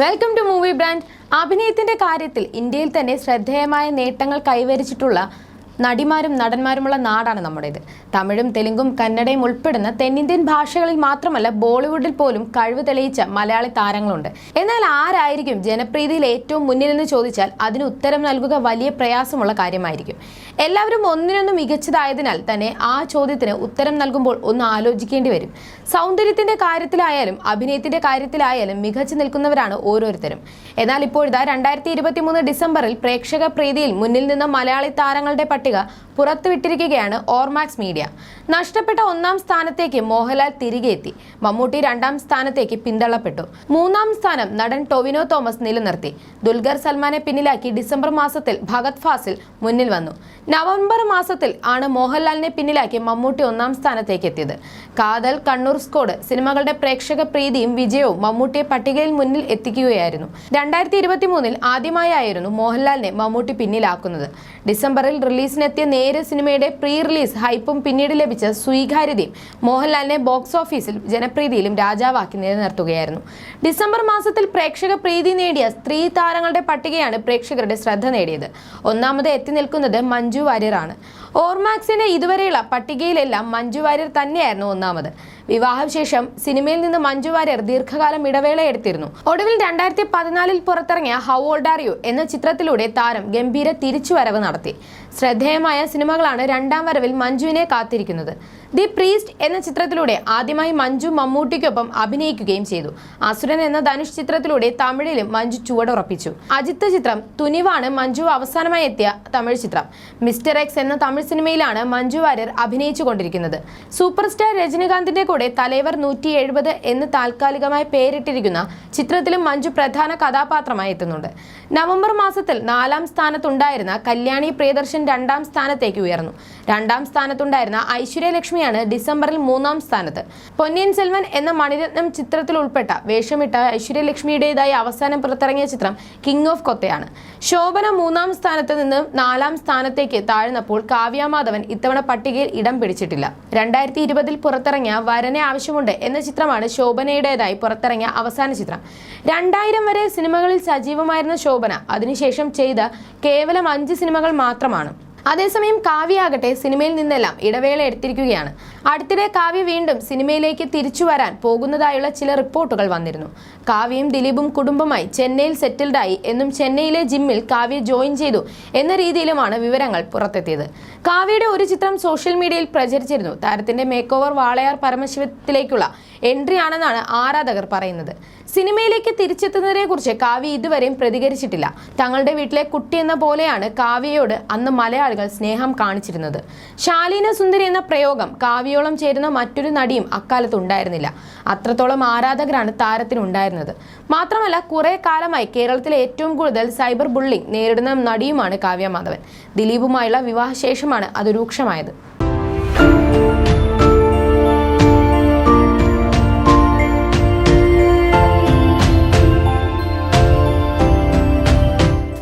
Welcome to movie brand അഭിനയത്തിന്റെ കാര്യത്തിൽ ഇന്ത്യയിൽ തന്നെ ശ്രദ്ധേയമായ നേട്ടങ്ങൾ കൈവരിച്ചിട്ടുള്ള നടിമാരും നടന്മാരുമുള്ള നാടാണ് നമ്മുടേത്. തമിഴും തെലുങ്കും കന്നഡയും ഉൾപ്പെടുന്ന തെന്നിന്ത്യൻ ഭാഷകളിൽ മാത്രമല്ല ബോളിവുഡിൽ പോലും കഴിവ് തെളിയിച്ച മലയാളി താരങ്ങളുണ്ട്. എന്നാൽ ആരായിരിക്കും ജനപ്രീതിയിൽ ഏറ്റവും മുന്നിലെന്ന് ചോദിച്ചാൽ അതിന് ഉത്തരം നൽകുക വലിയ പ്രയാസമുള്ള കാര്യമായിരിക്കും. എല്ലാവരും ഒന്നിനൊന്ന് മികച്ചതായതിനാൽ തന്നെ ആ ചോദ്യത്തിന് ഉത്തരം നൽകുമ്പോൾ ഒന്ന് ആലോചിക്കേണ്ടി വരും. സൗന്ദര്യത്തിന്റെ കാര്യത്തിലായാലും അഭിനയത്തിന്റെ കാര്യത്തിലായാലും മികച്ചു നിൽക്കുന്നവരാണ് ഓരോരുത്തരും. എന്നാൽ ഇപ്പോഴിതാ രണ്ടായിരത്തി ഇരുപത്തി മൂന്ന് ഡിസംബറിൽ പ്രേക്ഷക പ്രീതിയിൽ മുന്നിൽ നിന്ന മലയാളി താരങ്ങളുടെ പട്ടിക പുറത്തുവിട്ടിരിക്കുകയാണ് ഓർമാക്സ് മീഡിയ. നഷ്ടപ്പെട്ട ഒന്നാം സ്ഥാനത്തേക്ക് മോഹൻലാൽ തിരികെ എത്തി. മമ്മൂട്ടി രണ്ടാം സ്ഥാനത്തേക്ക് പിന്തള്ളപ്പെട്ടു. മൂന്നാം സ്ഥാനം നടൻ ടൊവിനോ തോമസ് നിലനിർത്തി. ദുൽഖർ സൽമാനെ പിന്നിലാക്കി ഡിസംബർ മാസത്തിൽ ഭഗത് ഫാസിൽ മുന്നിൽ വന്നു. നവംബർ മാസത്തിൽ ആണ് മോഹൻലാലിനെ പിന്നിലാക്കി മമ്മൂട്ടി ഒന്നാം സ്ഥാനത്തേക്ക് എത്തിയത്. കാതൽ കണ്ണൂർ സ്കോഡ് സിനിമകളുടെ പ്രേക്ഷക പ്രീതിയും വിജയവും മമ്മൂട്ടിയെ പട്ടികയിൽ മുന്നിൽ എത്തിക്കുകയായിരുന്നു. രണ്ടായിരത്തി ഇരുപത്തി മൂന്നിൽ ആദ്യമായായിരുന്നു മോഹൻലാലിനെ മമ്മൂട്ടി പിന്നിലാക്കുന്നത്. ഡിസംബറിൽ റിലീസിനെത്തിയ നേര് സിനിമയുടെ പ്രീ റിലീസ് ഹൈപ്പും പിന്നീട് ലഭിച്ച സ്വീകാര്യതയും മോഹൻലാലിനെ ബോക്സ് ഓഫീസിൽ ജനപ്രീതിയിലും രാജാവാക്കി നിലനിർത്തുകയായിരുന്നു. ഡിസംബർ മാസത്തിൽ പ്രേക്ഷക പ്രീതി നേടിയ സ്ത്രീ താരങ്ങളുടെ പട്ടികയാണ് പ്രേക്ഷകരുടെ ശ്രദ്ധ നേടിയത്. ഒന്നാമത് എത്തി നിൽക്കുന്നത് മഞ്ജു വാര്യറാണ്. ഓർമാക്സിന്റെ ഇതുവരെയുള്ള പട്ടികയിലെല്ലാം മഞ്ജു വാര്യർ തന്നെയായിരുന്നു ഒന്നാമത്. വിവാഹശേഷം സിനിമയിൽ നിന്ന് മഞ്ജു വാര്യർ ദീർഘകാലം ഇടവേള എടുത്തിരുന്നു. ഒടുവിൽ രണ്ടായിരത്തി പതിനാലിൽ പുറത്തിറങ്ങിയ ഹൗ ഓൾഡ് ആർ യു എന്ന ചിത്രത്തിലൂടെ താരം ഗംഭീര തിരിച്ചുവരവ് നടത്തി. ശ്രദ്ധേയമായ സിനിമകളാണ് രണ്ടാം വരവിൽ മഞ്ജുവിനെ കാത്തിരിക്കുന്നത്. ദി പ്രീസ്റ്റ് എന്ന ചിത്രത്തിലൂടെ ആദ്യമായി മഞ്ജു മമ്മൂട്ടിക്കൊപ്പം അഭിനയിക്കുകയും ചെയ്തു. അസുരൻ എന്ന ധനുഷ് ചിത്രത്തിലൂടെ തമിഴിലും മഞ്ജു ചുവടുറപ്പിച്ചു അജിത്ത് ചിത്രം തുനിവാണ് മഞ്ജു അവസാനമായി എത്തിയ തമിഴ് ചിത്രം. മിസ്റ്റർ എക്സ് എന്ന തമിഴ് സിനിമയിലാണ് മഞ്ജു വാര്യർ അഭിനയിച്ചു കൊണ്ടിരിക്കുന്നത്. സൂപ്പർ സ്റ്റാർ രജനികാന്തിന്റെ കൂടെ തലൈവർ നൂറ്റി എഴുപത് എന്ന് താൽക്കാലികമായി പേരിട്ടിരിക്കുന്ന ചിത്രത്തിലും മഞ്ജു പ്രധാന കഥാപാത്രമായി എത്തുന്നുണ്ട്. നവംബർ മാസത്തിൽ നാലാം സ്ഥാനത്തുണ്ടായിരുന്ന കല്യാണി പ്രിയദർശൻ രണ്ടാം സ്ഥാനത്തേക്ക് ഉയർന്നു. രണ്ടാം സ്ഥാനത്തുണ്ടായിരുന്ന ഐശ്വര്യലക്ഷ്മിയാണ് ഡിസംബറിൽ മൂന്നാം സ്ഥാനത്ത്. പൊന്നിയൻ സെൽവൻ എന്ന മണിരത്നം ചിത്രത്തിൽ ഉൾപ്പെട്ട വേഷമിട്ട ഐശ്വര്യലക്ഷ്മിയുടേതായി അവസാനം പുറത്തിറങ്ങിയ ചിത്രം കിങ് ഓഫ് കൊത്തയാണ്. ശോഭന മൂന്നാം സ്ഥാനത്ത് നിന്ന് നാലാം സ്ഥാനത്തേക്ക് താഴ്ന്നപ്പോൾ കാവ്യ മാധവൻ ഇത്തവണ പട്ടികയിൽ ഇടം പിടിച്ചിട്ടില്ല. രണ്ടായിരത്തി ഇരുപതിൽ പുറത്തിറങ്ങിയ വരനെ ആവശ്യമുണ്ട് എന്ന ചിത്രമാണ് ശോഭനയുടേതായി പുറത്തിറങ്ങിയ അവസാന ചിത്രം. രണ്ടായിരം വരെ സിനിമകളിൽ സജീവമായിരുന്ന ശോഭന അതിനുശേഷം ചെയ്ത കേവലം അഞ്ച് സിനിമകൾ മാത്രമാണ്. അതേസമയം കാവ്യയാകട്ടെ സിനിമയിൽ നിന്നെല്ലാം ഇടവേള എടുത്തിരിക്കുകയാണ്. അടുത്തിടെ കാവ്യ വീണ്ടും സിനിമയിലേക്ക് തിരിച്ചു വരാൻ പോകുന്നതായുള്ള ചില റിപ്പോർട്ടുകൾ വന്നിരുന്നു. കാവ്യയും ദിലീപും കുടുംബമായി ചെന്നൈയിൽ സെറ്റിൽഡായി എന്നും ചെന്നൈയിലെ ജിമ്മിൽ കാവ്യ ജോയിൻ ചെയ്തു എന്ന രീതിയിലുമാണ് വിവരങ്ങൾ പുറത്തെത്തിയത്. കാവ്യയുടെ ഒരു ചിത്രം സോഷ്യൽ മീഡിയയിൽ പ്രചരിച്ചിരുന്നു. താരത്തിന്റെ മേക്ക് ഓവർ വാളയാർ പരമശിവത്തിലേക്കുള്ള എൻട്രി ആണെന്നാണ് ആരാധകർ പറയുന്നത്. സിനിമയിലേക്ക് തിരിച്ചെത്തുന്നതിനെ കുറിച്ച് കാവ്യ ഇതുവരെയും പ്രതികരിച്ചിട്ടില്ല. തങ്ങളുടെ വീട്ടിലെ കുട്ടി എന്ന പോലെയാണ് കാവ്യയോട് അന്ന് മലയാളികൾ സ്നേഹം കാണിച്ചിരുന്നത്. ശാലീന സുന്ദരി എന്ന പ്രയോഗം കാവ്യയോളം ചേരുന്ന മറ്റൊരു നടിയും അക്കാലത്ത് ഉണ്ടായിരുന്നില്ല. അത്രത്തോളം ആരാധകരാണ് താരത്തിനുണ്ടായിരുന്നത്. മാത്രമല്ല കുറെ കാലമായി കേരളത്തിലെ ഏറ്റവും കൂടുതൽ സൈബർ ബുള്ളിംഗ് നേരിടുന്ന നടിയുമാണ് കാവ്യ മാധവൻ. ദിലീപുമായുള്ള വിവാഹശേഷമാണ് അത് രൂക്ഷമായത്.